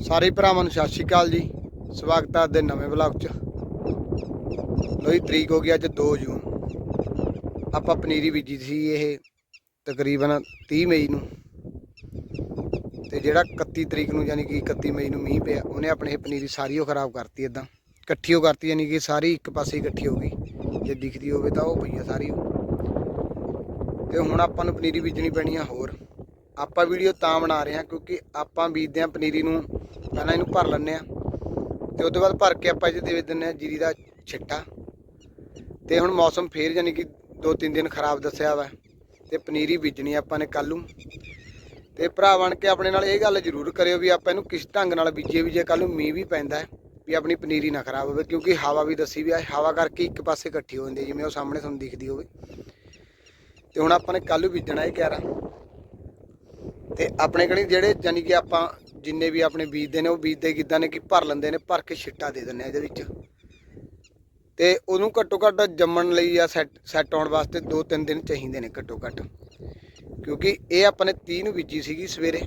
ਸਾਰੇ ਭਰਾਵਾਂ ਨੂੰ ਸਤਿ ਸ਼੍ਰੀ ਅਕਾਲ ਜੀ। ਸਵਾਗਤ ਹੈ ਦੇ ਨਵੇਂ ਵਲੌਗ 'ਚ। ਲੋਈ ਤਰੀਕ ਹੋ ਗਈ ਅੱਜ 2 ਜੂਨ। ਆਪਾਂ ਪਨੀਰੀ ਬੀਜੀ ਸੀ ਇਹ ਤਕਰੀਬਨ 30 ਮਈ ਨੂੰ। ਤੇ ਜਿਹੜਾ 31 ਤਰੀਕ ਨੂੰ ਯਾਨੀ ਕਿ 31 ਮਈ ਨੂੰ ਮੀਂਹ ਪਿਆ, ਉਹਨੇ ਆਪਣੇ ਇਹ ਪਨੀਰੀ ਸਾਰੀ ਉਹ ਖਰਾਬ ਕਰਤੀ ਇਦਾਂ ਇਕੱਠੀ ਹੋ ਕਰਤੀ ਯਾਨੀ ਕਿ ਸਾਰੀ ਇੱਕ ਪਾਸੇ ਇਕੱਠੀ ਹੋ ਗਈ। ਜੇ ਦਿਖਦੀ ਹੋਵੇ ਤਾਂ ਉਹ ਪਈ ਆ ਸਾਰੀ ਤੇ ਹੁਣ ਆਪਾਂ ਨੂੰ ਪਨੀਰੀ ਬੀਜਣੀ ਪੈਣੀ ਆ ਹੋਰ। ਆਪਾਂ ਵੀਡੀਓ ਤਾਂ ਬਣਾ ਰਹੇ ਹਾਂ ਕਿਉਂਕਿ ਆਪਾਂ ਬੀਜਦੇ ਹਾਂ ਪਨੀਰੀ ਨੂੰ ਪਹਿਲਾਂ ਇਹਨੂੰ ਭਰ ਲੈਂਦੇ ਹਾਂ ਤੇ ਉਸ ਤੋਂ ਬਾਅਦ ਭਰ ਕੇ ਆਪਾਂ ਇਹਦੇ ਦੇ ਦਿੰਦੇ ਹਾਂ ਜੀਰੀ ਦਾ ਛਿੱਟਾ ਤੇ ਹੁਣ ਮੌਸਮ ਫੇਰ ਯਾਨੀ ਕਿ 2-3 ਦਿਨ ਖਰਾਬ ਦੱਸਿਆ ਵਾ ਤੇ ਪਨੀਰੀ ਬੀਜਣੀ ਆਪਾਂ ਨੇ ਕੱਲ ਨੂੰ। ਤੇ ਭਰਾ ਬਣ ਕੇ ਆਪਣੇ ਨਾਲ ਇਹ ਗੱਲ ਜ਼ਰੂਰ ਕਰਿਓ ਵੀ ਆਪਾਂ ਇਹਨੂੰ ਕਿਸ ਢੰਗ ਨਾਲ ਬੀਜੀਏ ਵੀ ਜੇ ਕੱਲ ਨੂੰ ਮੀਂਹ ਵੀ ਪੈਂਦਾ ਵੀ ਆਪਣੀ ਪਨੀਰੀ ਨਾ ਖਰਾਬ ਹੋਵੇ ਕਿਉਂਕਿ ਹਵਾ ਵੀ ਦੱਸੀ ਵੀ ਆ ਹਵਾ ਕਰਕੇ ਇੱਕ ਪਾਸੇ ਇਕੱਠੀ ਹੋ ਜਾਂਦੀ ਹੈ, ਜਿਵੇਂ ਉਹ ਸਾਹਮਣੇ ਤੁਹਾਨੂੰ ਦਿਖਦੀ ਹੋਵੇ। ਤੇ ਹੁਣ ਆਪਾਂ ਨੇ ਕੱਲ ਨੂੰ ਬੀਜਣਾ ਇਹ ਕਿਆਰਾ। ਤੇ ਆਪਣੇ ਕਣੀ ਜਿਹੜੇ ਯਾਨੀ ਕਿ ਆਪਾਂ ਜਿੰਨੇ ਵੀ ਆਪਣੇ ਬੀਜਦੇ ਨੇ, ਉਹ ਬੀਜਦੇ ਕਿੱਦਾਂ ਨੇ ਕਿ ਭਰ ਲੈਂਦੇ ਨੇ, ਭਰ ਕੇ ਛਿੱਟਾ ਦੇ ਦਿੰਦੇ ਆ ਇਹਦੇ ਵਿੱਚ। ਤੇ ਉਹਨੂੰ ਘੱਟੋ ਘੱਟ ਜੰਮਣ ਲਈ ਜਾਂ ਸੈੱਟ ਸੈੱਟ ਆਉਣ ਵਾਸਤੇ 2-3 ਦਿਨ ਚਾਹੀਦੇ ਨੇ ਘੱਟੋ ਘੱਟ। ਕਿਉਂਕਿ ਇਹ ਆਪਾਂ ਨੇ 30 ਨੂੰ ਬੀਜੀ ਸੀਗੀ ਸਵੇਰੇ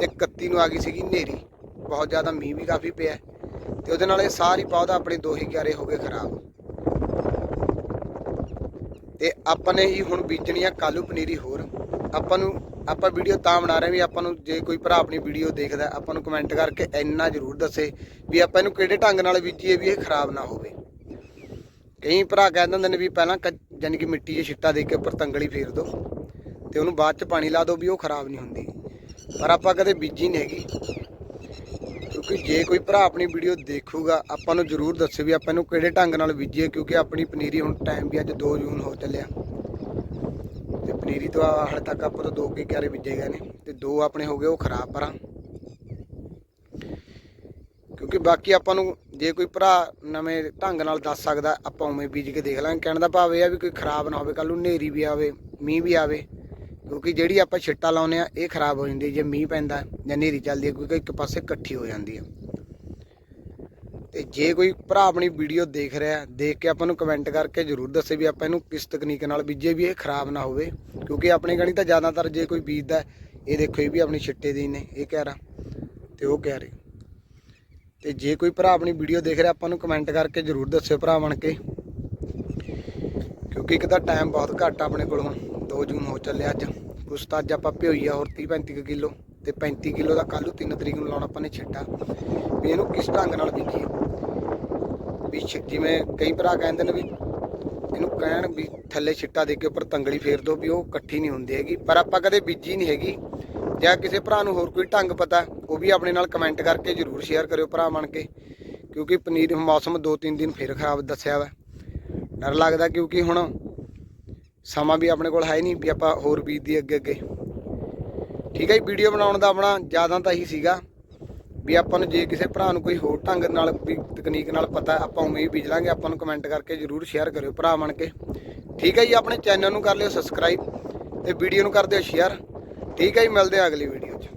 ਤੇ 31 ਨੂੰ ਆ ਗਈ ਸੀਗੀ ਹਨੇਰੀ। ਬਹੁਤ ਜ਼ਿਆਦਾ ਮੀਂਹ ਵੀ ਕਾਫੀ ਪਿਆ ਤੇ ਉਹਦੇ ਨਾਲ ਇਹ ਸਾਰੀ ਪੌਦਾ ਆਪਣੇ ਦੋ ਹੀ ਕਿਆਰੇ ਹੋ ਗਏ ਖਰਾਬ। ਤੇ ਆਪਾਂ ਨੇ ਹੀ ਹੁਣ ਬੀਜਣੀ ਆ ਕਾਲੂ ਪਨੀਰੀ ਹੋਰ। ਆਪਾਂ ਨੂੰ, ਆਪਾਂ ਵੀਡੀਓ ਤਾਂ ਬਣਾ ਰਹੇ ਵੀ ਆਪਾਂ ਨੂੰ ਜੇ ਕੋਈ ਭਰਾ ਆਪਣੀ ਵੀਡੀਓ ਦੇਖਦਾ ਆਪਾਂ ਨੂੰ ਕਮੈਂਟ ਕਰਕੇ ਇੰਨਾ ਜ਼ਰੂਰ ਦੱਸੇ ਵੀ ਆਪਾਂ ਇਹਨੂੰ ਕਿਹੜੇ ਢੰਗ ਨਾਲ ਬੀਜੀਏ ਵੀ ਇਹ ਖਰਾਬ ਨਾ ਹੋਵੇ। ਕਈ ਭਰਾ ਕਹਿ ਦਿੰਦੇ ਨੇ ਵੀ ਪਹਿਲਾਂ ਕ- ਯਾਨੀ ਕਿ ਮਿੱਟੀ 'ਚ ਛਿੱਟਾ ਦੇ ਕੇ ਉੱਪਰ ਤੰਗਲੀ ਫੇਰ ਦਿਓ ਤੇ ਉਹਨੂੰ ਬਾਅਦ 'ਚ ਪਾਣੀ ਲਾ ਦਿਓ ਵੀ ਉਹ ਖਰਾਬ ਨਹੀਂ ਹੁੰਦੀ। ਪਰ ਆਪਾਂ ਕਦੇ ਬੀਜੀ ਨਹੀਂ ਹੈਗੀ। ਕਿਉਂਕਿ ਜੇ ਕੋਈ ਭਰਾ ਆਪਣੀ ਵੀਡੀਓ ਦੇਖੂਗਾ, ਆਪਾਂ ਨੂੰ ਜ਼ਰੂਰ ਦੱਸੇ ਵੀ ਆਪਾਂ ਇਹਨੂੰ ਕਿਹੜੇ ਢੰਗ ਨਾਲ ਬੀਜੀਏ, ਕਿਉਂਕਿ ਆਪਣੀ ਪਨੀਰੀ ਹੁਣ ਟਾਈਮ ਵੀ ਅੱਜ 2 ਜੂਨ ਹੋ ਚੱਲਿਆ। ਤੇ ਪਨੀਰੀ ਤੋਂ ਹਾਲੇ ਤੱਕ ਆਪਾਂ ਤੋਂ ਦੋ ਕੇ ਕਿਆਰੇ ਬੀਜੇ ਗਏ ਨੇ ਤੇ ਦੋ ਆਪਣੇ ਹੋ ਗਏ ਉਹ ਖਰਾਬ ਪਰਾਂ। ਕਿਉਂਕਿ ਬਾਕੀ ਆਪਾਂ ਨੂੰ ਜੇ ਕੋਈ ਭਰਾ ਨਵੇਂ ਢੰਗ ਨਾਲ ਦੱਸ ਸਕਦਾ, ਆਪਾਂ ਉਵੇਂ ਬੀਜ ਕੇ ਦੇਖ ਲਾਂਗੇ। ਕਹਿਣ ਦਾ ਭਾਵ ਇਹ ਆ ਵੀ ਕੋਈ ਖਰਾਬ ਨਾ ਹੋਵੇ ਕੱਲ ਨੂੰ ਹਨੇਰੀ ਵੀ ਆਵੇ, ਮੀਂਹ ਵੀ ਆਵੇ। ਕਿਉਂਕਿ ਜਿਹੜੀ ਆਪਾਂ ਛਿੱਟਾ ਲਾਉਨੇ ਆ, ਇਹ ਖਰਾਬ ਹੋ ਜਾਂਦੀ ਹੈ, ਜੇ ਮੀਂਹ ਪੈਂਦਾ ਜਾਂ ਹਨੇਰੀ ਚੱਲਦੀ ਹੈ, ਕਿਉਂਕਿ ਇੱਕ ਪਾਸੇ ਇਕੱਠੀ ਹੋ ਜਾਂਦੀ ਹੈ। ਤੇ ਜੇ ਕੋਈ ਭਰਾ ਆਪਣੀ ਵੀਡੀਓ ਦੇਖ ਰਿਹਾ ਦੇਖ ਕੇ ਆਪਾਂ ਨੂੰ ਕਮੈਂਟ ਕਰਕੇ ਜਰੂਰ ਦੱਸੇ ਵੀ ਆਪਾਂ ਇਹਨੂੰ ਕਿਸ ਤਕਨੀਕ ਨਾਲ ਬੀਜੇ ਵੀ ਇਹ ਖਰਾਬ ਨਾ ਹੋਵੇ, ਕਿਉਂਕਿ ਆਪਣੇ ਗਣੀ ਤਾਂ ਜ਼ਿਆਦਾਤਰ ਜੇ ਕੋਈ ਬੀਜਦਾ ਇਹ ਦੇਖੋ ਇਹ ਵੀ ਆਪਣੀ ਛਿੱਟੇ ਦੀ ਨੇ, ਇਹ ਕਹਿ ਰਾ ਤੇ ਉਹ ਕਹਿ ਰਹੇ। ਤੇ ਜੇ ਕੋਈ ਭਰਾ ਆਪਣੀ ਵੀਡੀਓ ਦੇਖ ਰਿਹਾ, ਆਪਾਂ ਨੂੰ ਕਮੈਂਟ ਕਰਕੇ ਜਰੂਰ ਦੱਸਿਓ ਭਰਾ ਬਣ ਕੇ, ਕਿਉਂਕਿ ਇੱਕ ਤਾਂ ਟਾਈਮ ਬਹੁਤ ਘੱਟ ਆ ਆਪਣੇ ਕੋਲੋਂ 2 ਜੂਨ ਹੋ ਚੱਲਿਆ ਅੱਜ, ਕੁਛ ਤਾਂ ਅੱਜ ਆਪਾਂ ਭਿਓਈ ਆ ਹੋਰ 30 35 ਕਿਲੋ। ਤੇ 35 ਕਿਲੋ ਦਾ ਕੱਲ੍ਹ ਨੂੰ 3 ਤਰੀਕ ਨੂੰ ਲਾਉਣਾ ਆਪਾਂ ਨੇ ਛਿੱਟਾ। ਵੀ ਇਹਨੂੰ ਕਿਸ ਢੰਗ ਨਾਲ ਬੀਜੀਏ? ਵੀ ਛਿ- ਜਿਵੇਂ ਕਈ ਭਰਾ ਕਹਿੰਦੇ ਨੇ ਵੀ ਇਹਨੂੰ ਕਹਿਣ ਵੀ ਥੱਲੇ ਛਿੱਟਾ ਦੇ ਕੇ ਉੱਪਰ ਤੰਗੜੀ ਫੇਰ ਦੋ ਵੀ ਉਹ ਇਕੱਠੀ ਨਹੀਂ ਹੁੰਦੀ ਹੈਗੀ, ਪਰ ਆਪਾਂ ਕਦੇ ਬੀਜੀ ਨਹੀਂ ਹੈਗੀ। ਜਾਂ ਕਿਸੇ ਭਰਾ ਨੂੰ ਹੋਰ ਕੋਈ ਢੰਗ ਪਤਾ, ਉਹ ਵੀ ਆਪਣੇ ਨਾਲ ਕਮੈਂਟ ਕਰਕੇ ਜਰੂਰ ਸ਼ੇਅਰ ਕਰਿਓ ਭਰਾ ਬਣ ਕੇ। ਕਿਉਂਕਿ ਪਨੀਰ ਮੌਸਮ 2-3 ਦਿਨ ਫਿਰ ਖਰਾਬ ਦੱਸਿਆ ਵਾ। ਡਰ ਲੱਗਦਾ ਕਿਉਂਕਿ ਹੁਣ ਸਮਾਂ ਵੀ ਆਪਣੇ ਕੋਲ ਹੈ ਨਹੀਂ ਵੀ ਆਪਾਂ ਹੋਰ ਬੀਜਦੀ ਅੱਗੇ ਅੱਗੇ ਠੀਕ ਹੈ ਜੀ, ਵੀਡੀਓ ਬਣਾਉਣ ਦਾ ਆਪਣਾ ਜ਼ਿਆਦਾ ਤਾਂ ਇਹੀ ਸੀਗਾ ਵੀ ਆਪਾਂ ਨੂੰ ਜੇ ਕਿਸੇ ਭਰਾ ਨੂੰ ਕੋਈ ਹੋਰ ਢੰਗ ਨਾਲ ਵੀ ਤਕਨੀਕ ਨਾਲ ਪਤਾ ਆਪਾਂ ਉਵੇਂ ਹੀ ਬੀਜ ਆਪਾਂ ਨੂੰ ਕਮੈਂਟ ਕਰਕੇ ਜਰੂਰ ਸ਼ੇਅਰ ਕਰਿਓ ਭਰਾ ਬਣ ਕੇ। ਠੀਕ ਹੈ ਜੀ, ਆਪਣੇ ਚੈਨਲ ਨੂੰ ਕਰ ਲਿਓ ਸਬਸਕ੍ਰਾਈਬ ਤੇ ਵੀਡੀਓ ਨੂੰ ਕਰ ਦਿਓ ਸ਼ੇਅਰ ਠੀਕ ਹੈ ਜੀ, ਮਿਲਦੇ ਆ ਅਗਲੀ ਵੀਡੀਓ 'ਚ।